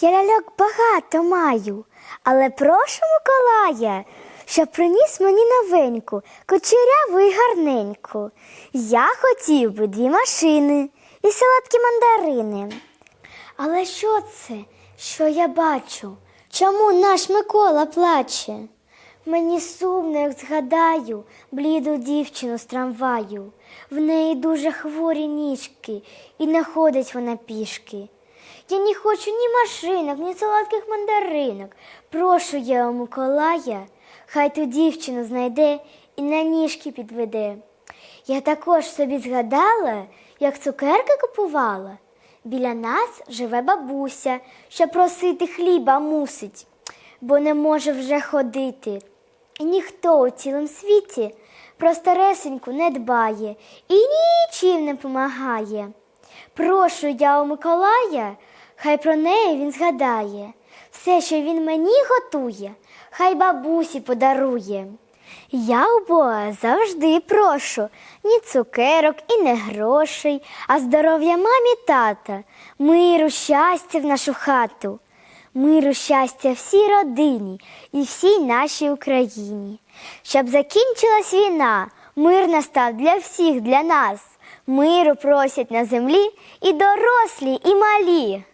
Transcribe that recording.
Я ляльок багато маю, але прошу Миколая, щоб приніс мені новеньку, кучеряву і гарненьку. Я хотів би дві машини і солодкі мандарини. Але що це, що я бачу? Чому наш Микола плаче? Мені сумно, як згадаю, бліду дівчину з трамваю. В неї дуже хворі ніжки, і не ходить вона пішки. Я не хочу ні машинок, ні солодких мандаринок. Прошу я у Миколая, хай ту дівчину знайде і на ніжки підведе. Я також собі згадала, як цукерки купувала. Біля нас живе бабуся, що просити хліба мусить, бо не може вже ходити. І ніхто у цілому світі про старесеньку не дбає і нічим не помагає. Прошу я у Миколая, хай про неї він згадає. Все, що він мені готує, хай бабусі подарує. Я у Бога завжди прошу ні цукерок і не грошей, а здоров'я мамі тата, миру, щастя в нашу хату, миру, щастя всій родині і всій нашій Україні. Щоб закінчилась війна, мир настав для всіх, для нас. Миру просять на землі і дорослі, і малі.